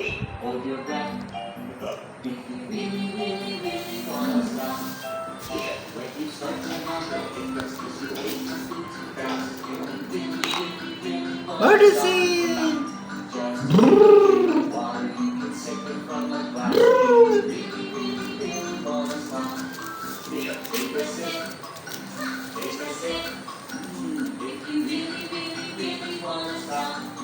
Hold your breath. If you really, really, really wanna stop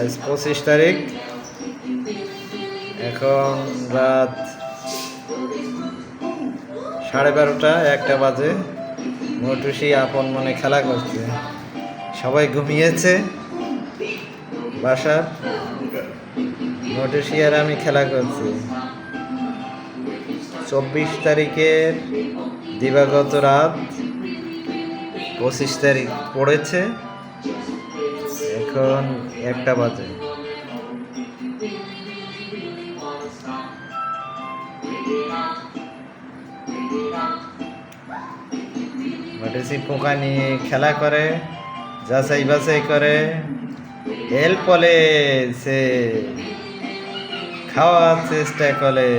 আজ পঁচিশ তারিখ। এখন রাত সাড়ে বারোটা, একটা বাজে। মোটুসি আপন মনে খেলা করছে। সবাই ঘুমিয়েছে। বাসার। মোটুসি আর আমি খেলা করছি। চব্বিশ তারিখের দিবাগত রাত পঁচিশ তারিখ পড়েছে। এখন একটা বাজে। মোটেসি পোকা নিয়ে খেলা করে, যাচাই বাছাই করে, এল পলে সে খাওয়ার চেষ্টা করে।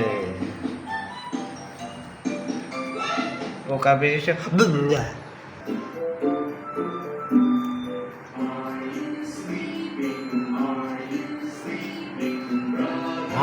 পোকা বেরিয়েছে।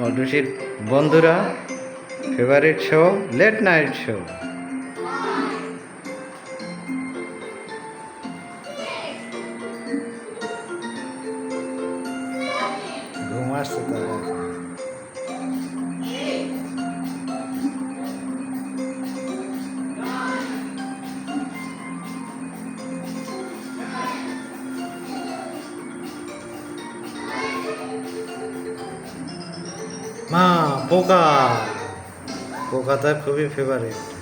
মধুসির বন্ধুরা favourite show late night show ঘুম আসছে তার মা বোকা বোকা তার খুবই ফেভারিট